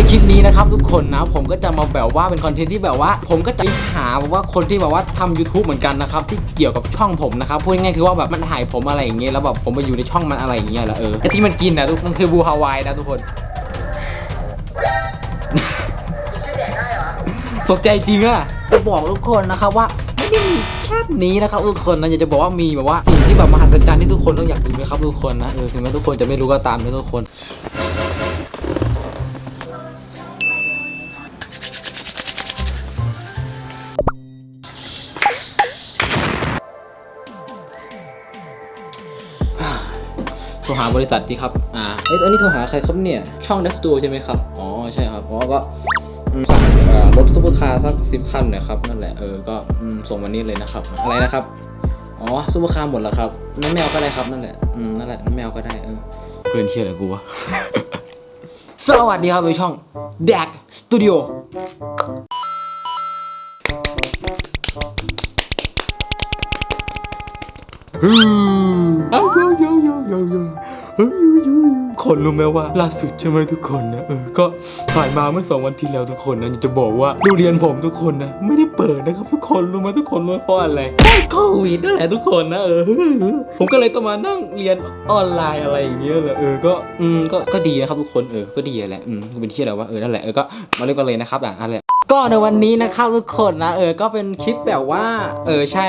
ในคลิปนี้นะครับทุกคนนะผมก็จะมาแบบว่าเป็นคอนเทนต์ที่แบบว่า ผมก็จะหาแบบว่าคนที่แบบว่าทำ YouTube เหมือนกันนะครับที่เกี่ยวกับช่องผมนะครับพูดง่ายๆคือว่าแบบมันถ่ายผมอะไรอย่างเงี้ยแล้วแบบผมไปอยู่ในช่องมันอะไรอย่างเงี้ยแหละเออไอที่มันกินนะทุกมันคือบูฮาวายนะทุกคนชื่อแดกได้หรอตกใจจริงอะจะบอกทุกคนนะครับว่าไม่ได้มีแค่นี้นะครับทุกคนนะอยากจะบอกว่ามีแบบว่าสิ่งที่แบบมหัศจรรย์ที่ทุกคนต้องอยากดูนะครับทุกคนนะเออถึงแม้ทุกคนจะไม่รู้ก็ตามนะทุกคน หาบริษัทดีครับ อ่า เอ้ยอันนี้โทรหาใครครับเนี่ย ช่อง n e x t ใช่ไหมครับ อ๋อ ใช่ครับ เพราะว่าก็อืมสั่งเอ่อรถซุปเปอร์คาร์สักสิบคันหน่อยครับ นั่นแหละ เออ ก็อืมส่งวันนี้เลยนะครับ อะไรนะครับ อ๋อซุปเปอร์คาร์หมดแล้วครับนั่นไม่เอาก็ได้ครับ นั่นแหละ อืม นั่นแหละไม่เอาก็ได้ เออเพื่อนเชื่ออะไรกูวะ สวัสดีครับไปช่อง d a c Studio เอาโยโยโยโยโยเฮ้ยโยโย คนรู้ไหมว่าล่าสุดใช่ไหมทุกคนนะเออก็ถ่ายมาเมื่อสองวันที่แล้วทุกคนนะอยากจะบอกว่าโรงเรียนผมทุกคนนะไม่ได้เปิดนะครับทุกคนรู้ไหมทุกคนรู้เพราะอะไรเพราะโควิดนั่นแหละทุกคนนะเออผมก็เลยต้องมานั่งเรียนออนไลน์อะไรอย่างเงี้ยแหละเออก็อืมก็ก็ดีนะครับทุกคนเออก็ดีแหละอืมเป็นที่อะไรวะเออนั่นแหละเออก็มาเล่นกันเลยนะครับอะนั่นแหละก็ในวันนี้นะครับทุกคนนะเออก็เป็นคลิปแบบว่า เออใช่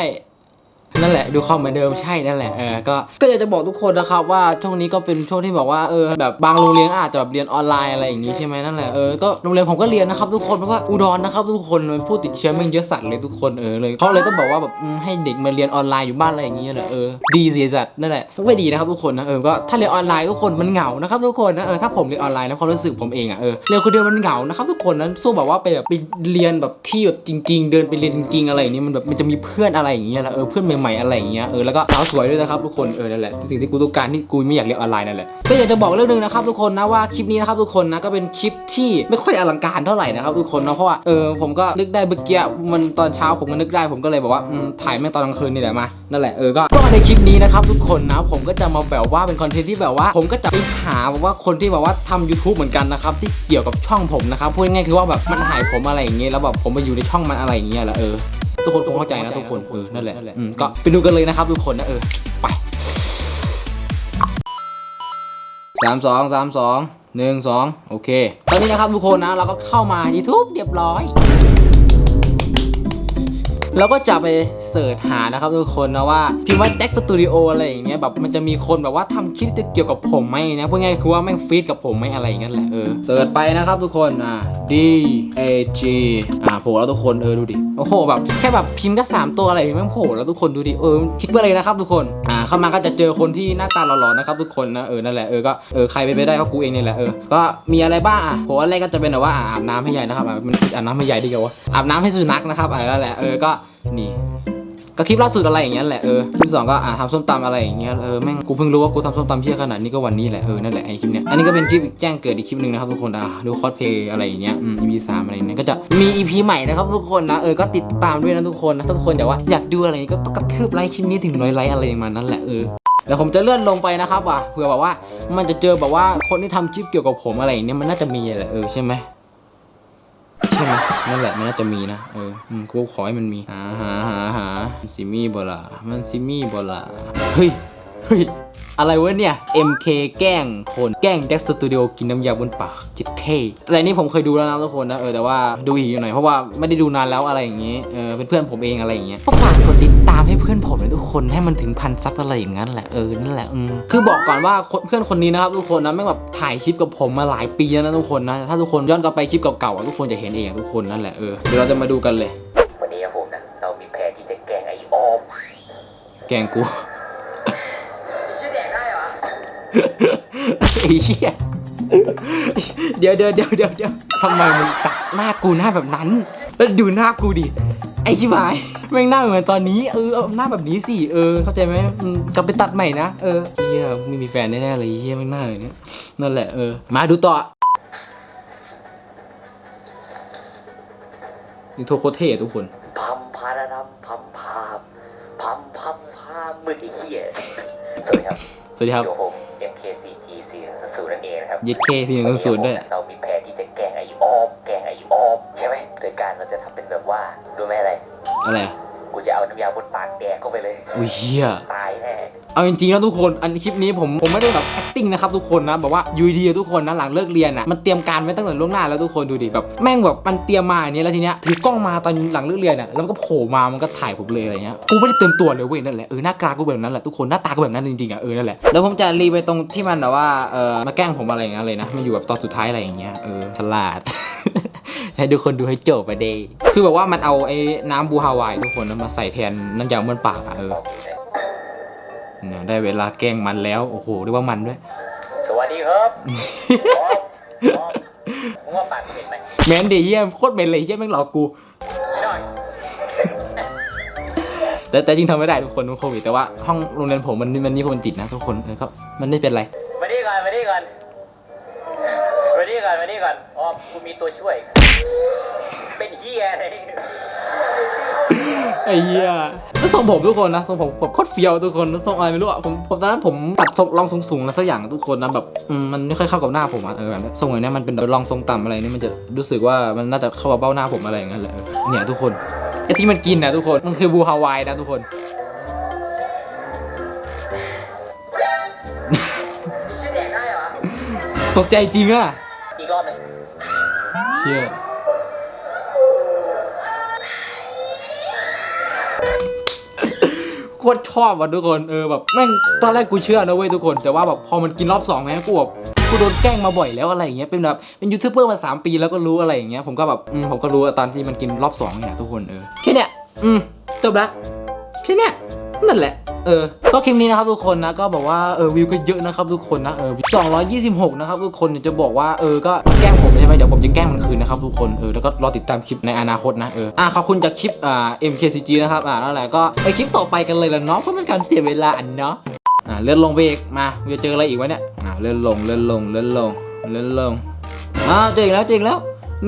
นั่นแหละดูคอมเหมือนเดิมใช่นั่นแหละเออก็ก็อยากจะบอกทุกคนนะครับว่าช่วงนี้ก็เป็นช่วงที่บอกว่าเออแบบบางโรงเรียนอาจจะแบบเรียนออนไลน์อะไรอย่างนี้ใช่ไหมนั่นแหละเออก็โรงเรียนผมก็เรียนนะครับทุกคนเพราะว่าอุดรนะครับทุกคนมันผู้ติดเชื้อม่งเยอะสัตว์เลยทุกคนเออเลยเขาเลยต้องบอกว่าแบบอืมให้เด็กมาเรียนออนไลน์อยู่บ้านอะไรอย่างเงี้ยแหละเออดีเสียสัตว์นั่นแหละไม่ดีนะครับทุกคนนะเออก็ถ้าเรียนออนไลน์ทุกคนมันเหงานะครับทุกคนนะเออถ้าผมเรียนออนไลน์นะความรู้สึกผมเองอะเออเรียนคนเดียวมันเหงานะครับทุกคนนั้นสู้แบบว่าไปแบบไปเรียนแบบที่แบบจริง ๆ เดินไปเรียนจริงๆอะไรอย่างนี้มันแบบมันจะมีเพื่อนอะไรอย่างเงี้ยแหละเออเพื่อนใหม่อะไรอย่างเงี้ยเออแล้วก็สาวสวยด้วยนะครับทุกคนเออนั่นแหละสิ่งที่กูต้องการที่กูไม่อยากเรียนออนไลน์นั่นแหละก็อยากจะบอกเรื่องหนึงนะครับทุกคนนะว่าคลิปนี้นะครับทุกคนนะก็เป็นคลิปที่ไม่ค่อยอลังการเท่าไหร่นะครับทุกคนนะเพราะว่าเออผมก็นึกได้เมื่อกี้มันตอนเช้าผมก็นึกได้ผมก็เลยบอกว่าถ่ายแม่งตอนกลางคืนนี่แหละมานั่นแหละเออก็ก็ในคลิปนี้นะครับทุกคนนะผมก็จะมาแบบว่าเป็นคอนเทนต์ที่แบบว่า ผมก็จะไปหาแบบว่าคนที่แบบว่าทำ YouTube เหมือนกันนะครับที่เกี่ยวกับช่องผมนะครับพูดง่ายๆคือว่าแบบมันถ่ายผมอะไรอย่างเงี้ยแล้วแบบผมมาอยู่ในช่องมันอะไรอย่างเงี้ยแหละเออ ทุกคนคงเข้าใจนะทุกคนเออนั่นแหละอืมก็ไปดูกันเลยนะครับ ทุกคนนะเออไปสามสองสามสองหนึ่งสองโอเค ตอนนี้นะครับทุกคนนะเราก็เข้ามา YouTube เรียบร้อย เราก็จะไปเสิร์ชหานะครับทุกคนนะว่าพิมพ์ว่า Deck Studio ออะไรอย่างเงี้ยแบบมันจะมีคนแบบว่าทำคลิปจะเกี่ยวกับผมไหมนะพูดง่ายคือว่าแม่งฟีดกับผมไหมอะไรอย่างเงี้ยแหละเออเสิร์ชไปนะครับทุกคนอ่า D A G อ่าโผล่แล้วทุกคนเออดูดิโอ้โหแบบแค่แบบพิมพ์แค่สามตัวอะไรแม่งโผล่แล้วทุกคนดูดิเออคิดว่าเลยนะครับทุกคนอ่าเข้ามาก็จะเจอคนที่หน้าตาหล่อๆนะครับทุกคนนะเออนั่นแหละเออก็เออใครไปนไปได้ก็กูเองนี่แหละเออก็มีอะไรบ้างอะผมว่าแรกก็จะเป็นแบบว่าอาบน้ำให้ใหญ่นะครับอะมันอาบน้ำให้ใหญ่ดีกว่าอาบน้ำให้สุนัขนะครับอ่านั่นแหละเออก็นี่ก็คลิปล่าสุดอะไรอย่างเงี้ยแหละเออคลิปสองก็อ่าทำส้มตำอะไรอย่างเงี้ยเออแม่งกูเพิ่งรู้ว่ากูทำส้มตำเพี้ยขนาดนี้ก็วันนี้แหละเออนั่นแหละไอคลิปเนี้ยอันนี้ก็เป็นคลิปแจ้งเกิดอีกคลิปหนึ่งนะครับทุกคนอะดูคอสเพย์อะไรอย่างเงี้ยอืม EP สามอะไรอย่างเงี้ยก็จะมี EP ใหม่นะครับทุกคนนะเออก็ติดตามด้วยนะทุกคนนะถ้าทุกคนอยากว่าอยากดูอะไรอย่างงี้ก็กระทืบไลค์คลิปนี้ถึงร้อยไลค์อะไรอย่างมันนั่นแหละเออเดี๋ยวผมจะเลื่อนลงไปนะครับว่ะเผื่อแบบว่ามันจะเจอแบบว่าคนที่ทำคลิปเกี่ยวกับผมอะไรอย่างเงี้ยมันน่าจะมีแหละเออใช่ไหม ช่ไหมนั่นแหละมันน่าจะมีนะเอออืมกูขอให้มันมีหาหาหาหาซิมี่บลามันซิมี่บลาเฮ้ยเฮ้ย อะไรวะเนี่ย MK แกล้งคนแกล้งเด็กสตูดิโอกินน้ำยาบนปากจิตเท่แต่นี่ผมเคยดูแล้วนะทุกคนนะเออแต่ว่าดูอีกอยู่หน่อยเพราะว่าไม่ได้ดูนานแล้วอะไรอย่างงี้เออเป็นเพื่อนผมเองอะไรอย่างเงี้ยก็ฝากกดติดตามให้เพื่อนผมเลยทุกคนให้มันถึงพันซับอะไรอย่างนั้นแหละเออนั่นแหละอืมคือบอกก่อนว่าคนเพื่อนคนนี้นะครับทุกคนนะไม่งแบบถ่ายคลิปกับผมมาหลายปีแล้วนะทุกคนนะถ้าทุกคนย้อนกลับไปคลิปเก่าๆอะทุกคนจะเห็นเองอะทุกคนนั่นแหละเออเดี๋ยวเราจะมาดูกันเลย วันนี้ครับผมนะเรามีแผนที่จะแกล้งไอ้ออม แกล้งกู ไอ้เหี้ยเดี๋ยวเดี๋ยวเดี๋ยวเดี๋ยวเดี๋ยวทำไมมึงตัดหน้ากูหน้าแบบนั้น แล้วดูหน้ากูดิ ไอ้ชิบหายแม่งหน้าเหมือนตอนนี้เออเอาหน้าแบบนี้สิเออ เข้าใจไหมอืมกลับไปตัดใหม่นะเออเฮียไม่มีแฟนแน่ๆเลยเฮียไม่งหน้าอย่างเนี้ยนั่นแหละเออมาดูต่อนี่โทรโคตรเท่อะทุกคน พัมพาราดัมพัมพามพัมพัมพามมืดไอ้เหี้ยสวัสดีครับสวัสดีครับอยู่กับผม MKCT 4 0นั่นเองนะครับ ยึดเคสี่หนึ่งศูนย์ด้วย เรามีแผนที่จะแกกล้งไอ้ออมแกล้งไอ้ออมใช่ไหมโดยการเราจะทำเป็นแบบว่ารู้ไหมอะไร อะไรอะกู จะเอาน้ำยาบนปากแดกเข้าไปเลย อุ้ยเฮียตายแน่ เอาจริงๆแล้วทุกคน อันคลิปนี้ผมผมไม่ได้แบบ acting นะครับทุกคนนะแบบว่าอยูดีๆทุกคนนะหลังเลิกเรียนอะมันเตรียมการไว้ตั้งแต่ล่วงหน้าแล้วทุกคนดูดิแบบแม่งแบบมันเตรียมมาอย่างนี้แล้วทีเนี้ยถือกล้องมาตอนหลังเลิกเรียนอะแล้วมันก็โผล่มามันก็ถ่ายผมเลยอะไรเงี้ยกูไม่ได้เตรียมตัวเลยเว้ยนั่นแหละเออหน้าตากูแบบนั้นแหละทุกคนหน้าตากูแบบนั้นจริงๆอะเออนั่นแหละแล้วผมจะรีไปตรงที่มันแบบว่าเออมาแกล้งผมอะไรอย่างเงี้ยเลยนะมันอยู่แบบตอนสุดท้ายอะไรอย่างเงี้ยเออฉลาด ให้ทุกคนดูให้จบไปเดยคือแบบว่ามันเอาไอ้น้ำบูฮาวายทุกคนนะมาใส่แทนน้ำยาบนปากอะเออบอกกูเลยเนี่ยได้เวลาแกล้งมันแล้ว โอ้โหเรียกว่ามันด้วย สวัสดีครับออมออมมึงว่าปากกูเห็นไหมแมนเดียเยี่ยมโคตรเมนเลยเยี่ยแม่งหลอกกูไม่หน่อยแต่แต่จริงทำไม่ได้ทุกคนทุกโควิดแต่ว่าห้องโรงเรียนผมมันมันนี่คนติดนะทุกคนเออก็มันไม่เป็นไรมานี่ก่อนมานี่ก่อนมานี่ ก่อนมานี่ก่อนออมกูมีตัวช่วย เป็นเฮียอะไรไอ้เหี้ยแล้วทรงผมทุกคนนะทรงผมผมโคตรเฟี้ยวทุกคนทรงอะไรไม่รู้อะผมผมตอนนั้นผมตัดทรงรองทรงสูงแล้วสักอย่างทุกคนนะแบบอืมมันไม่ค่อยเข้ากับหน้าผมอะเออแบบทรงอย่างเนี้ยมันเป็นแบบรองทรงต่ำอะไรนี่มันจะรู้สึกว่ามันน่าจะเข้ากับเบ้าหน้าผมอะไรอย่างเงี้ยแหละเออเนี่ยทุกคนไอ้ที่มันกินนะทุกคนมันคือบูฮาวายนะทุกคนนี่ชื่อแดกได้เหรอ ตกใจจริงอะอีกรอบหนึ่ง เชี่ยโคตรชอบว่ะทุกคนเออแบบแม่งตอนแรกกูเชื่อนะเว้ยทุกคนแต่ว่าแบบพอมันกินรอบสองแม่งกูแบบกูโดนแกล้งมาบ่อยแล้วอะไรอย่างเงี้ยเป็นแบบเป็นยูทูบเบอร์มาสามปีแล้วก็รู้อะไรอย่างเงี้ยผมก็แบบอืมผมก็รู้ตอนที่มันกินรอบสองเนี่ยทุกคนเออแค่เนี้ยอืมจบละแค่เนี้ย นั่นแหละ เออ ก็คลิปนี้นะครับทุกคนนะ ก็บอกว่าเออวิวก็เยอะนะครับทุกคนนะเออ226 นะครับทุกคนเดี๋ยวจะบอกว่าเออก็แกล้งผมใช่ไหมเดี๋ยวผมจะแกล้งมันคืนนะครับทุกคนเออแล้วก็รอติดตามคลิปในอนาคตนะเอออะขอบคุณจากคลิปอ่า MKCG นะครับอ่านั่นแหละก็ไปคลิปต่อไปกันเลยละเนาะเพราะเป็นการเสียเวลาอันเนาะอ่าเลื่อนลงไปอีกมาจะเจออะไรอีกวะเนี่ยอ่าเลื่อนลงเลื่อนลงเลื่อนลงเลื่อนลงอ้าวเจออีกแล้วเจออีกแล้ว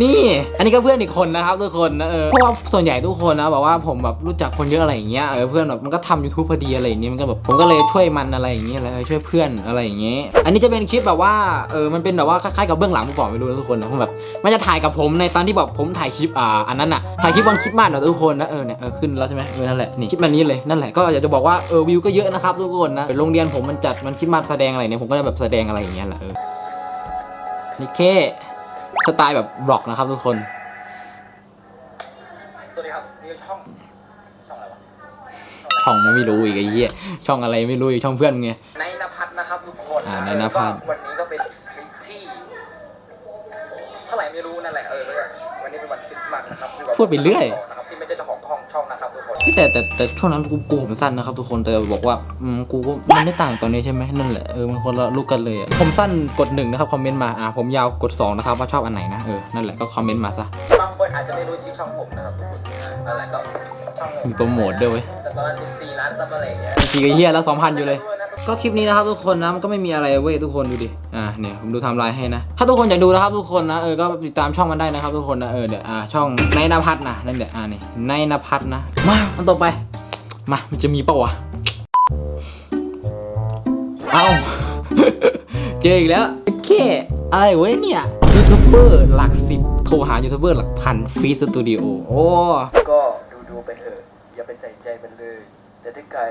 นี่ อันนี้ก็เพื่อนอีกคนนะครับทุกคนนะเออเพราะว่าส่วนใหญ่ทุกคนนะแบบว่าผมแบบรู้จักคนเยอะอะไรอย่างเงี้ยเออเพื่อนแบบมันก็ทำ YouTube พอดีอะไรอย่างเงี้ยมันก็แบบผมก็เลยช่วยมันอะไรอย่างเงี้ยแล้วช่วยเพื่อนอะไรอย่างเงี้ยอันนี้จะเป็นคลิปแบบว่าเออมันเป็นแบบว่าคล้ายๆกับเบื้องหลังผมบอกไม่รู้นะทุกคนนะผมแบบมันจะถ่ายกับผมในตอนที่แบบผมถ่ายคลิปอ่าอันนั้นอะถ่ายคลิปวันคริดมากนาะทุกคนนะเออเนี่ยเออขึ้นแล้วใช่ไหมเออนั่นแหละนี่คลิปแบบนี้เลยนั่นแหละก็อยากจะบอกว่าเออวิวก็เยอะนะครับทุกคนนะโรงเรียนผมมันจัดมันคิดมาแสดงอะไรเนี่ยผมก็จะแบบแสดงอะไรอย่างเงี้ยแหละเออนี่แค่ สไตล์แบบบล็อกนะครับทุกคน สวัสดีครับนี่คือช่อง ช่องอะไรวะ ช่องไม่รู้อีกไอ้เหี้ย ช่องอะไรไม่รู้อีกช่องเพื่อนมึงไง ในนภัทรนะครับทุกคนอ่าในนภัทร ก็วันนี้ก็เป็นคลิปที่เท่าไหร่ไม่รู้นั่นแหละเออแล้วก็วันนี้เป็นวันคริสต์มาสนะครับที่แบบพูดไปเรื่อย น ของช่องช่องนะครับทุกคนแต่แต่แต่ช่วงนั้นกูกูผมสั้นนะครับทุกคนแต่บอกว่าอืมกูก็มันไม่ต่างตอนนี้ใช่ไหมนั่นแหละเออมันคนละลูกกันเลยอะผมสั้นกดหนึ่งนะครับคอมเมนต์มาอ่าผมยาวกดสองนะครับว่าชอบอันไหนนะเออนั่นแหละก็คอมเมนต์มาซะ บางคนอาจจะไม่รู้ชื่อช่องผมนะครับทุกคนอ่านั่นแหละก็ช่องมีโปรโมทด้วยเว้ยแต่ประมาณ14ล้านซับอะไรอย่างเงี้ยทีก็เหี้ยแล้วสองพันอยู่เลย ก็คลิปนี้นะครับทุกคนนะมันก็ไม่มีอะไรเว้ยทุกคนดูดิอ่าเนี่ยผมดูทำลายให้นะ ถ้าทุกคนอยากดูนะครับทุกคนนะเออก็ติดตามช่องมันได้นะครับทุกคนนะเออเดี๋ยวอ่าช่องในนภัทรนะนั่นเดี๋ยวอ่านี่ในนภัทรนะ มามันต่อไป มามันจะมีเปล่าวะเอาเจออีกแล้วแค่อะไรเวะเนี่ยยูทูบเบอร์หลักสิบโทรหายูทูบเบอร์หลักพันฟีสตูดิโอโอ้ก็ดูดูๆไปเถอะอย่าไปใส่ใจมันเลย แต่ถ้าใคร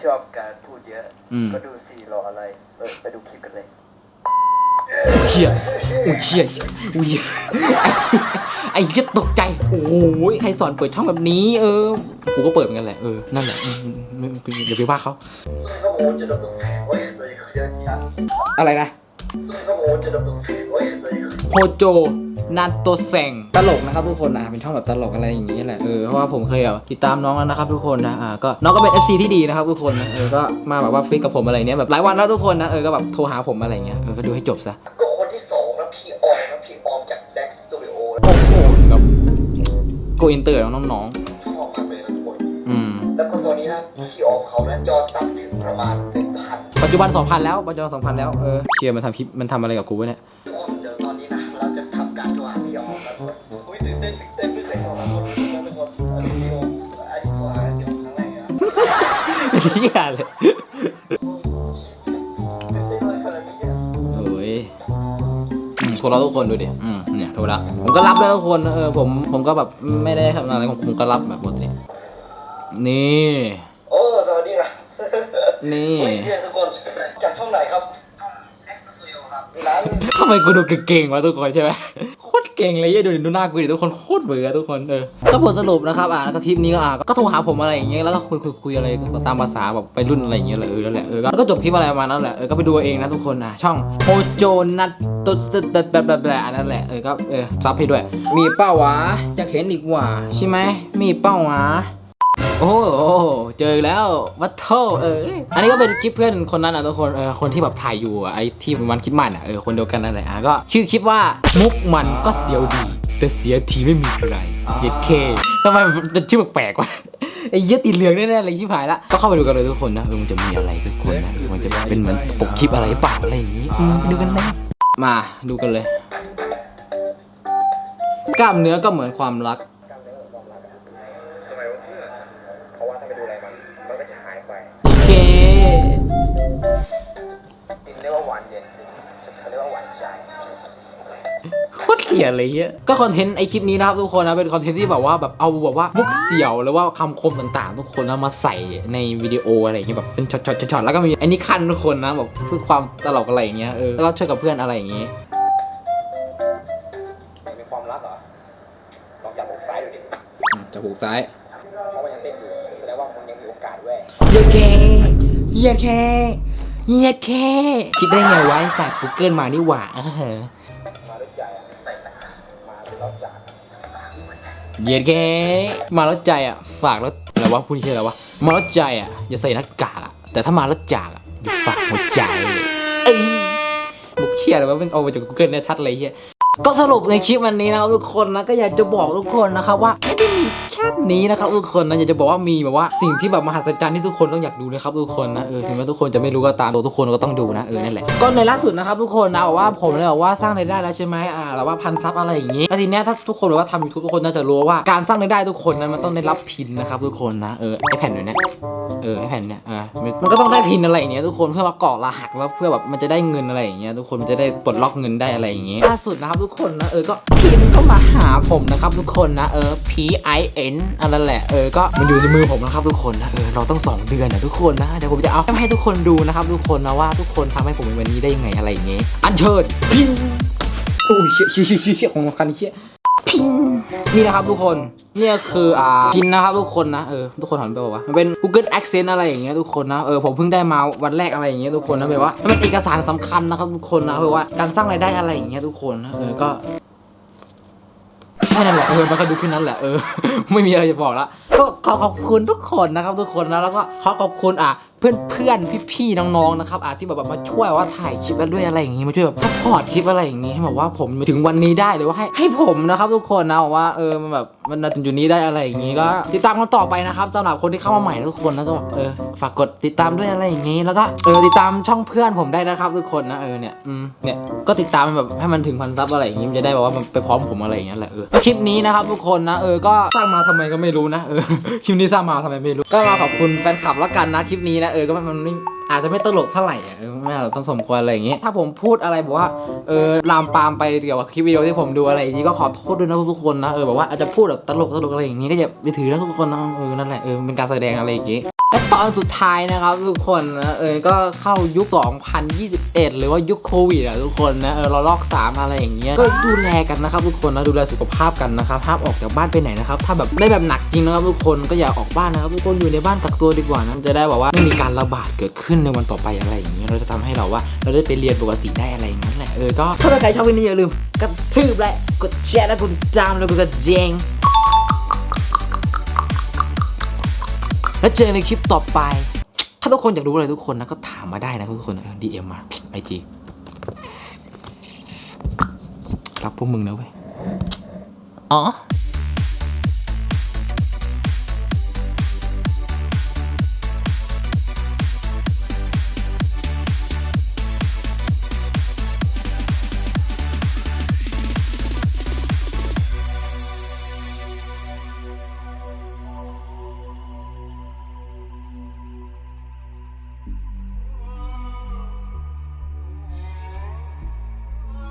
ชอบการพูดเยอะก็ดูซีรออะไรไปดูคลิปกันเลย เฮียอุ้ยเฮียอุ้ยไอ้เฮียตกใจ โอ้ยใครสอนเปิดช่องแบบนี้ เออ กูก็เปิดเหมือนกันแหละ เออ นั่นแหละเดี๋ยวไปว่าเขาอะไรนะ โฮโจนาโตแซงตลกนะครับทุกคนอะเป็นช่องแบบตลกอะไรอย่างนี้แหละเออเพราะว่าผมเคยแบบติดตามน้องแล้วนะครับทุกคนนะอ่าก็น้องก็เป็น FC ที่ดีนะครับทุกคนนะเออก็มาแบบว่าฟิกกับผมอะไรเนี้ยแบบหลายวันแล้วทุกคนนะเออก็แบบโทรหาผมอะไรเงี้ยเออก็ดูให้จบซะก็คนที่สองนะพี่ออมนะพี่ออมจาก Dex Studio โอ้โหกับโกอินเตอร์แล้วน้องชอบมากเลยนะทุกคนๆอืมแล้วก็ตัวนี้นะพี่ออมเขานะยอดซับถึงประมาณ เป็นพันปัจจุบัน2,000แล้วปัจจุบัน2,000แล้วเออเชียร์มันทำคลิปมันทำอะไรกับกูวะเนี่ยทุกคนเดี๋ยวตอนนี้นะเราจะทำการโทรหาพี่ออมแล้วอุ้ยตื่นเต้นตื่นเต้นไม่เคยโทรหาคนรู้นะทุกคนอันนี้พี่ออมอันนี้โทรหาพี่ออมครั้งแรกอะเหี้ยเลยตื่นเต้นเลยขนาดนี้อะโอ้ยอืมพวกเราทุกคนดูดิอืมเนี่ยโทรละผมก็รับแล้วทุกคนเออผมผมก็แบบไม่ได้ทำอะไรผมผมก็รับแบบปกตินี่ โอ้ สวัสดีครับ นี่โอ้ยเพื่อนทุกคนจากช่องไหนครับแอ็กซ์สตูดิโอครับร้านทำไมกูดูเก่งๆวะทุกคนใช่ไหมโคตรเก่งเลยเหี้ยดูดิดูหน้ากูดิทุกคนโคตรเบื่อทุกคนเออก็ผลสรุปนะครับอะแล้วก็คลิปนี้ก็อะก็โทรหาผมอะไรอย่างเงี้ยแล้วก็คุยคุยคุยอะไรก็ตามภาษาแบบไปรุ่นอะไรอย่างเงี้ยแหละเออนั่นแหละเออก็แล้วก็จบคลิปอะไรประมาณนั้นแหละเออก็ไปดูเอาเองนะทุกคนนะช่องโฮโจนัทตุ๊ดตุ๊ดแบบแบบแบบแบบอันนั้นแหละเออก็เออซับให้ด้วย มีเป้าวะอยากเห็นอีกว่าใช่ไหมมีเป้าวะ โอ้โหเจอแล้ววัดโทเอออันนี้ก็เป็นคลิปเพื่อนคนนั้นนะทุกคนเออคนที่แบบถ่ายอยู่อะไอ้ที่มันคิดมันอะเออคนเดียวกันนั่นแหละอะก็ชื่อคลิปว่ามุกมันก็เสียวดี แต่เสียทีไม่มีใครเย็ดเคทำไมมันชื่อแปลกๆวะไอ้เหี้ยติดเหลืองแน่ๆเลยที่ผายละก็เข้าไปดูกันเลยทุกคนนะเออมันจะมีอะไรทุกคนนะมันจะเป็นเหมือนปกคลิปอะไรเปล่าอะไรอย่างงี้อืมดูกันเลยมาดูกันเลย กล้ามเนื้อก็เหมือนความรัก กลียดเลยเฮียก็คอนเทนต์ไอคลิปนี้นะครับทุกคนนะเป็นคอนเทนต์ที่แบบว่าแบบเอาแบบว่ามุกเสี่ยวหรือว่าคำคมต่างๆ ทุกคนนะมาใส่ในวิดีโออะไรอย่างเงี้ยแบบเป็นช็อตๆช็อตๆแล้วก็มีอันนี้ขั้นทุกคนนะแบบเพื่อความตลกอะไรอย่างเงี้ยเออแล้วก็ช่วยกับเพื่อนอะไรอย่างเงี้ยมีความรักเหรอลองจับอกซ้ายดูดิอืมจะผูกซ้ายเพราะว่ายังเต้นอยู่แสดงว่ามึงยังมีโอกาสเว้ยเยียดแค่เยียดแค่เยียดแค่คิดได้ไงวะจาก Google มานี่หว่าเออมา เยียดแกมาแล้วใจอะ ฝากแล้วอะไรวะพูดที่อะไรวะ มาแล้วใจอะ อย่าใส่หน้ากากอะแต่ถ้ามาแล้วจากอะอย่าฝากหัวใจเอ้ยบุกเชียอะไรวะเป็นเอามาจาก Google เนี่ยชัดเลยเฮียก็สรุปในคลิปวันนี้นะครับทุกคนนะก็อยากจะบอกทุกคนนะครับว่าไม่ได้มีแค่นี้นะครับทุกคนนะอยากจะบอกว่ามีแบบว่าสิ่งที่แบบมหัศจรรย์ที่ทุกคนต้องอยากดูนะครับทุกคนนะเออถึงแม้ทุกคนจะไม่รู้ก็ตามตัวทุกคนก็ต้องดูนะเออนั่นแหละก็ในล่าสุดนะครับทุกคนนะบอกว่าผมเลยบอกว่าสร้างรายได้แล้วใช่ไหมอ่าแล้วว่าพันซับอะไรอย่างงี้แล้วทีเนี้ยถ้าทุกคนบอกว่าทำยูทูบทุกคนน่าจะรู้ว่าการสร้างรายได้ทุกคนนั้นมันต้องได้รับพินนะครับทุกคนนะเออไอแผ่นอยู่เนี่ยเออไอแผ่นเนี่ยอ่ามันก็ต้องได้พินอะไรอย่างเงี้ยทุกคนเพื่อมาเกาะรหัสแล้วเพื่อแบบมันจะได้เงินอะไรอย่างเงี้ยทุกคนมันจะได้ปลดล็อกเงินได้อะไรอย่างเงี้ยล่าสุดนะครับทุกคนนะเออก็พินก็มาหาผมนะครับทุกคนนะเออ P I N อันนั้นแหละเออก็มันอยู่ในมือผมนะครับทุกคนนะเออเราต้องสองเดือนนะทุกคนนะเดี๋ยวผมจะเอาให้ทุกคนดูนะครับทุกคนนะว่าทุกคนทำให้ผมเป็นวันนี้ได้ยังไงอะไรอย่างเงี้ยอันเชิญพินโอ้ยเชี่ยเชี่ยเชี่ยเชี่ยของคันเชี่ยพินนี่นะครับทุกคนเนี่ยคืออ่าพินนะครับทุกคนนะเออทุกคนถามไปบอกว่ามันเป็น Google Accent อะไรอย่างเงี้ยทุกคนนะเออผมเพิ่งได้มาวันแรกอะไรอย่างเงี้ยทุกคนนะแบบว่ามันเป็นเอกสารสำคัญนะครับทุกคนนะแบบว่าการสร้างรายได้อะไรอย่างเงี้ยทุกคนนะเออก็ แค่นั้นแหละเออมันก็ดูแค่นั้นแหละเออไม่มีอะไรจะบอกละก็ขอขอบคุณทุกคนนะครับทุกคนนะแล้วก็ขอขอบคุณอะเพื่อนเพื่อนพี่พี่ๆน้องๆนะครับอะที่แบบมาช่วยว่าถ่ายคลิปแล้วด้วยอะไรอย่างงี้มาช่วยแบบซัพพอร์ตคลิปอะไรอย่างงี้ให้แบบว่าผมมาถึงวันนี้ได้หรือว่าให้ให้ผมนะครับ ทุกคนนะบอกว่าเออมันแบบมันมาถึงจุดนี้ได้อะไรอย่างงี้ก็ติดตามกันต่อไปนะครับสำหรับคนที่เข้ามาใหม่ทุกคนนะก็เออฝากกดติดตามด้วยอะไรอย่างงี้ แล้วก็เออติดตามช่องเพื่อนผมได้นะครับ ทุกคนนะเออเนี่ยอืมเนี่ยก็ติดตามแบบให้มันถึงพันซับอะไรอย่างงี้มันจะได้แบบว่ามันไปพร้อมผมอะไรอย่างเงี้ยแหละเออคลิปนี้นะครับทุกคนนะเออก็สร้างมาทำไมก็ไม่รู้นะเออคลิปนี้สร้างมาทำไมไม่รู้ ก็มาขอบคุณแฟนคลับแล้วกันนะคลิปนี้นะเออ ก็มันไม่อาจจะไม่ตลกเท่าไหร่อะเออไม่เราต้องสมควรอะไรอย่างงี้ ถ้าผมพูดอะไรบอกว่าเออลามปามไปเกี่ยวกับคลิปวิดีโอที่ผมดูอะไรอย่างงี้ก็ขอโทษด้วยนะทุกคนนะเออแบบว่าอาจจะพูดแบบตลกตลกอะไรอย่างงี้ก็อย่าไปถือนะทุกคนนะเออนั่นแหละเออเป็นการแสดงอะไรอย่างงี้ และตอนสุดท้ายนะครับทุกคนนะเออก็เข้ายุค 2021 หรือว่ายุคโควิดอะทุกคนนะเออเราลอกสามอะไรอย่างเงี้ยก็ดูแลกันนะครับทุกคนนะดูแลสุขภาพกันนะครับห้ามออกจากบ้านไปไหนนะครับถ้าแบบได้แบบหนักจริงนะครับทุกคนก็อย่าออกบ้านนะครับทุกคนอยู่ในบ้านกักตัวดีกว่านะจะได้แบบว่าไม่มีการระบาดเกิดขึ้นในวันต่อไปอะไรอย่างเงี้ยเราจะทำให้เราว่าเราได้ไปเรียนปกติได้อะไรอย่างนั้นแหละเออก็ถ้าใครชอบวิดีโอนี้อย่าลืมกระทืบและกดแชร์และกดติดตามแล้วก็กดแจ้ง แล้วเจอในคลิปต่อไป ถ้าทุกคนอยากรู้อะไรทุกคนนะก็ถามมาได้นะทุกคนดีเอ็มมาไอจีรับพวกมึงนะเว้ยอ๋อ